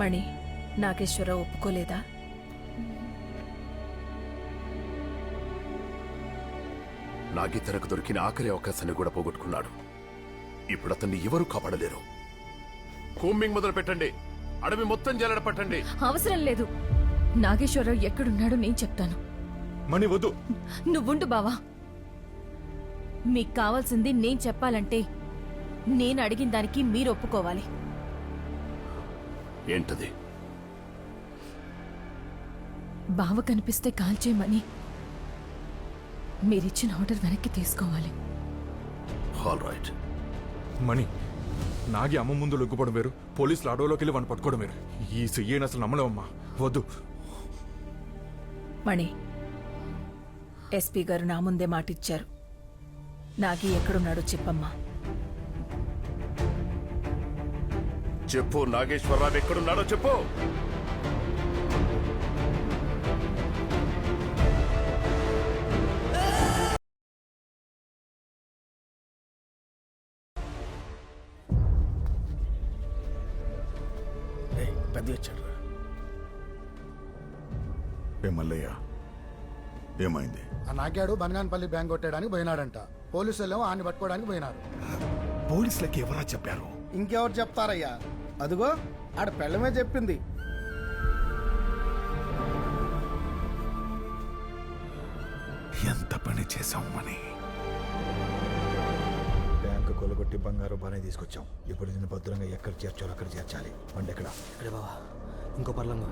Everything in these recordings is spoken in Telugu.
మణి నాగేశ్వరరావు ఒప్పుకోలేదా? నాగి తనకు దొరికిన ఆఖరి అవకాశాన్ని కూడా పోగొట్టుకున్నాడు. ఇప్పుడు అతన్ని ఎవరు కాపాడలేరు? కూంబింగ్ మొదలు పెట్టండి. అడవి మొత్తం జల్లడ పట్టండి. అవసరం లేదు. నాగేశ్వరరావు ఎక్కడున్నాడో నేను చెప్తాను. మణి వద్దు. నువ్వుండు బావా. మీకు కావాల్సింది నేను చెప్పాలంటే నేను అడిగిన దానికి మీరు ఒప్పుకోవాలి. ఏంటది? బావ కనిపిస్తే కాల్చేయమని మీరిచ్చిన ఆర్డర్ వెనక్కి తీసుకోవాలి. ఆల్ రైట్ మణి నాగి అమ్మ ముందు లొగ్గుపడం వేరు. పోలీసులు అడవిలోకి వెళ్ళి వాడిని పట్టుకోవడం వేరు. ఈ చెయ్యని అసలు నమ్మలేమమ్మా వద్దు. మణి ఎస్పీ గారు నా ముందే మాటిచ్చారు. నాగి ఎక్కడున్నాడో చెప్పమ్మా. చెప్పు నాగేశ్వరరావు ఎక్కడున్నాడో చెప్పు. పెద్ద వచ్చాడు ఏ మల్లయ్య ఏమైంది? ఆ నాగాడు బనగానపల్లి బ్యాంక్ కొట్టడానికి పోయినాడంట. పోలీసులు ఏమో ఆయన పట్టుకోవడానికి పోయినారు. పోలీసులకి ఎవరా చెప్పారు? ఇంకెవరు చెప్తారయ్యా? అదిగో ఆడ పెళ్ళమే చెప్పింది. ఎంత పని చేశాం మని? బ్యాంకు కొలగొట్టి బంగారు బాగానే తీసుకొచ్చాం. ఇప్పుడు దీన్ని భద్రంగా ఎక్కడ చేర్చాలో అక్కడ చేర్చాలి. వండి ఎక్కడ? అరే బావా ఇంకో పర్లంగా.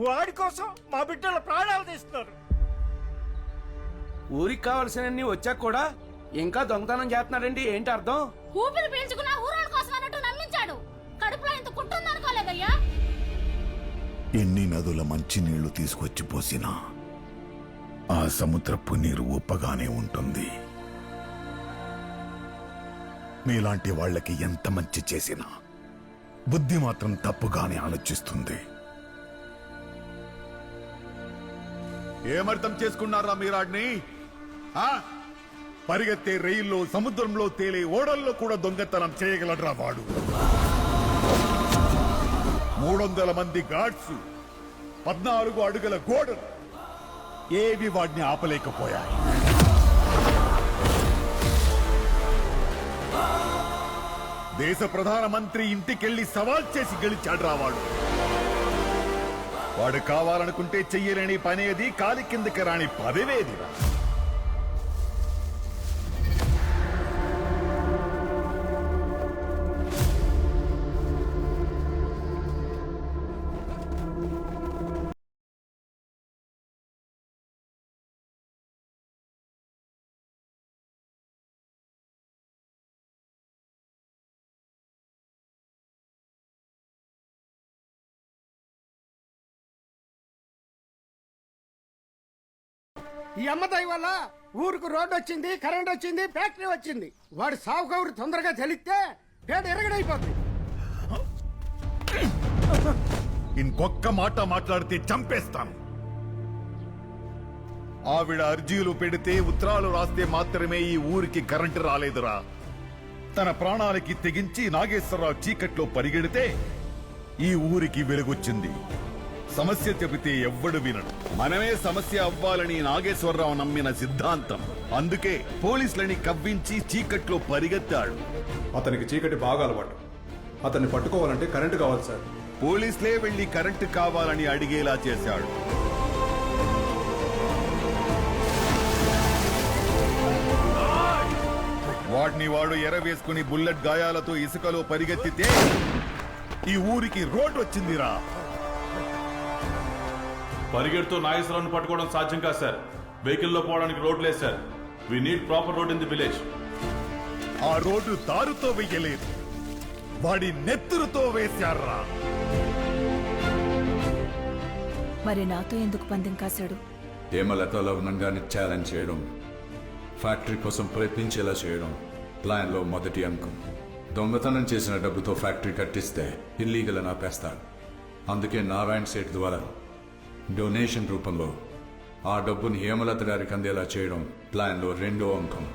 వాడి కోసం మా బిడ్డల ప్రాణాలు తీస్తున్నారు. ఊరికి కావాల్సినన్ని వచ్చాక కూడా ఇంకా దొంగతనం చేస్తున్నాడండి ఏంటి అర్థం? ఊపిరి పీల్చుకున్న ఊరోళ్ళ కోసం అన్నట్టు నమ్మించాడు. కడుపులో ఇంత కుట్టుందనుకోలేదయ్యా ఎన్ని నదుల మంచినీళ్ళు తీసుకొచ్చి పోసినా ఆ సముద్రపు నీరు ఉప్పగానే ఉంటుంది. మీలాంటి వాళ్ళకి ఎంత మంచి చేసినా బుద్ధి మాత్రం తప్పుగానే ఆలోచిస్తుంది. ఏమర్థం చేసుకున్నారా మీరాడిని ఆ? పరిగెత్తే రైల్లో సముద్రంలో తేలే ఓడల్లో కూడా దొంగతనం చేయగలడ్రా వాడు? మూడొందల మంది గాడ్స్ పద్నాలుగు అడుగుల గోడలు ఏవి వాడిని ఆపలేకపోయాయి? దేశ ప్రధానమంత్రి ఇంటికెళ్ళి సవాల్ చేసి గెలిచాడ్రా వాడు? వాడు కావాలనుకుంటే చెయ్యలేని పనేది కాలి కిందకి రాని పదవేదిరా ఈ అమ్మదాయి వల్ల ఊరికి రోడ్డు వచ్చింది కరెంట్ వచ్చింది ఫ్యాక్టరీ వచ్చింది. వాడు సాగు కౌరు తొందరగా తెలిస్తే పేడ ఎరగడైపోతుంది ఇంకొక్క మాట మాట్లాడితే చంపేస్తాను. ఆవిడ అర్జీలు పెడితే ఉత్తరాలు రాస్తే మాత్రమే ఈ ఊరికి కరెంటు రాలేదురా. తన ప్రాణాలకి తెగించి నాగేశ్వరరావు చీకట్లో పరిగెడితే ఈ ఊరికి వెలుగొచ్చింది. సమస్య చెబితే ఎవ్వడు వినడు. మనమే సమస్య అవ్వాలని నాగేశ్వరరావు నమ్మిన సిద్ధాంతం. అందుకే పోలీసులని కవ్వించి చీకట్లో పరిగెత్తాడు. అతనికి చీకటి బాగా అలవాటు. అతన్ని పట్టుకోవాలంటే కరెంటు కావాలి సార్. పోలీసులే వెళ్ళి కరెంటు కావాలని అడిగేలా చేశాడు. వాడిని వాడు ఎరవేసుకుని బుల్లెట్ గాయాలతో ఇసుకలో పరిగెత్తితే ఈ ఊరికి రోడ్ వచ్చిందిరా. పరిగెడుతూ నాగేశ్వరరావుని పట్టుకోవడం సాధ్యం కాదు సార్. వెహికల్లో పోవడానికి రోడ్ లేదు sir. We need proper road in the village ఆ రోడ్డు దారుతో వెయ్యలేదు. వాడి నెత్తురుతో వేశారా? మరి నాతో ఎందుకు పందెం కాశాడు? హేమలతలో ఉన్నగానే ఛాలెంజ్ చేయడం ఫ్యాక్టరీ కోసం ప్రయత్నించేలా చేయడం ప్లాన్లో మొదటి అంకం. దొంగతనం చేసిన డబ్బుతో ఫ్యాక్టరీ కట్టిస్తే ఇల్లీగల్ అని ఆపేస్తాడు. అందుకే నారాయణ సేట్ ద్వారా డొనేషన్ రూపంలో ఆ డబ్బుని హేమలత గారికి అందేలా చేయడం ప్లాన్లో రెండో అంకం.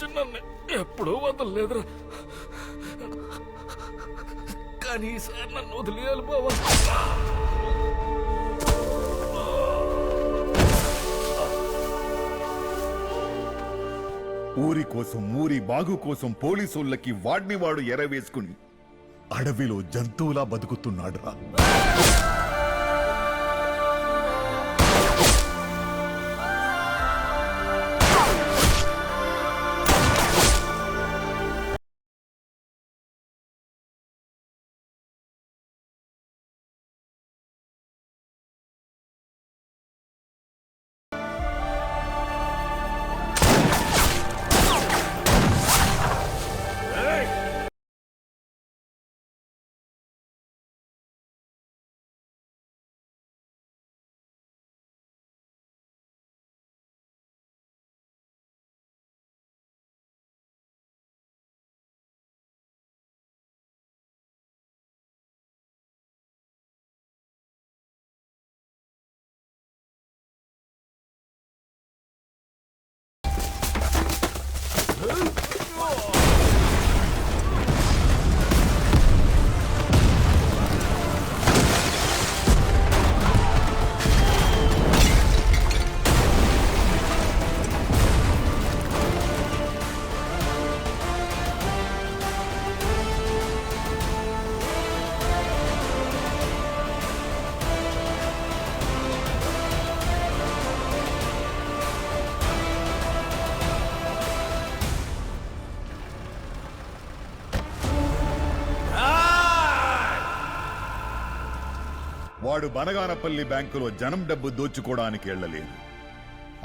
నుంచి నన్ను ఎప్పుడూ వదలలేదురా. కానీ ఈసారి నన్ను వదిలేయాలి బావా. ఊరి కోసం ఊరి బాగు కోసం పోలీసులకి వాడిని వాడు ఎరవేసుకుని అడవిలో జంతువులా బతుకుతున్నాడురా. వాడు బనగానపల్లి బ్యాంకులో జనం డబ్బు దోచుకోవడానికి వెళ్ళలేదు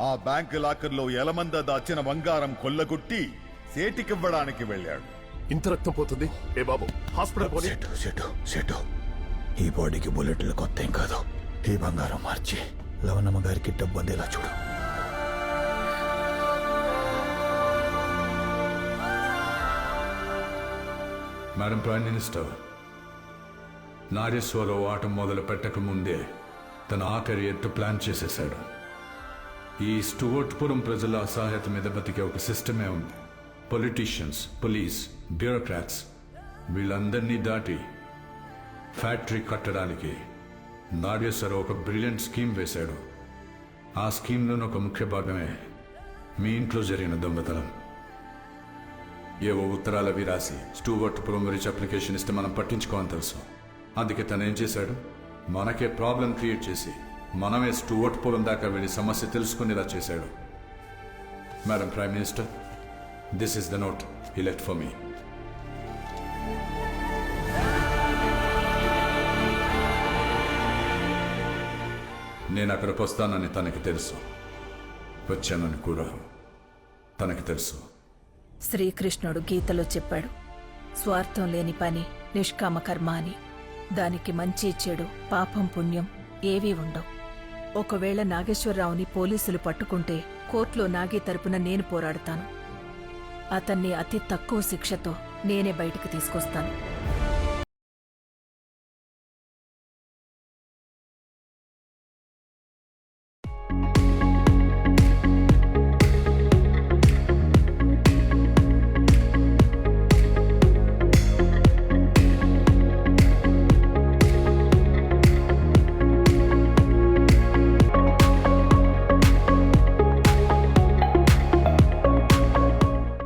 ఆ బ్యాంకు లాకర్లో ఎలమంద దాచిన బంగారం కొల్లగొట్టి సేటికివ్వడానికి వెళ్ళాడు. ఇంత రక్తం పోతుంది? ఏ బాబు హాస్పిటల్ పోనీ. సెటు సెటు సెటు ఈ బాడీకి బుల్లెట్లు కొత్త ఏం కాదు. ఈ బంగారం మార్చి లవణమ్మ గారికి డబ్బు అందేలా చూడు. మేడం ప్రైమ్ మినిస్టర్ నాగేశ్వరరావు ఆట మొదలు పెట్టక ముందే తన ఆఖరి ఎత్తు ప్లాన్ చేసేశాడు. ఈ స్టువర్ట్పురం ప్రజల అసహాయత మీద బతికే ఒక సిస్టమే ఉంది. పొలిటీషియన్స్ పోలీస్ బ్యూరోక్రాట్స్ వీళ్ళందరినీ దాటి ఫ్యాక్టరీ కట్టడానికి నాగేశ్వరరావు ఒక బ్రిలియంట్ స్కీమ్ వేశాడు. ఆ స్కీమ్లోని ఒక ముఖ్య భాగమే మీ ఇంట్లో జరిగిన దొంగతనం. ఏవో ఉత్తరాలవి రాసి స్టూవర్ట్ పురం రిచ్ అప్లికేషన్ ఇస్తే మనం పట్టించుకోమని తెలుసు. అందుకే తను ఏం చేశాడు? మనకే ప్రాబ్లం క్రియేట్ చేసి మనమే స్టూవర్ట్ పోలం దాకా వెళ్ళి సమస్య తెలుసుకునేలా చేశాడు. Madam prime minister this is the note he left for me నేను అక్కడికి వస్తానని తనకి తెలుసు. వచ్చానని కూడా తనకి తెలుసు. శ్రీకృష్ణుడు గీతలో చెప్పాడు స్వార్థం లేని పని నిష్కామ కర్మ అని. దానికి మంచి చెడు పాపం పుణ్యం ఏవీ ఉండవు. ఒకవేళ నాగేశ్వరరావుని పోలీసులు పట్టుకుంటే కోర్టులో నాగి తరపున నేను పోరాడతాను. అతన్ని అతి తక్కువ శిక్షతో నేనే బయటికి తీసుకొస్తాను.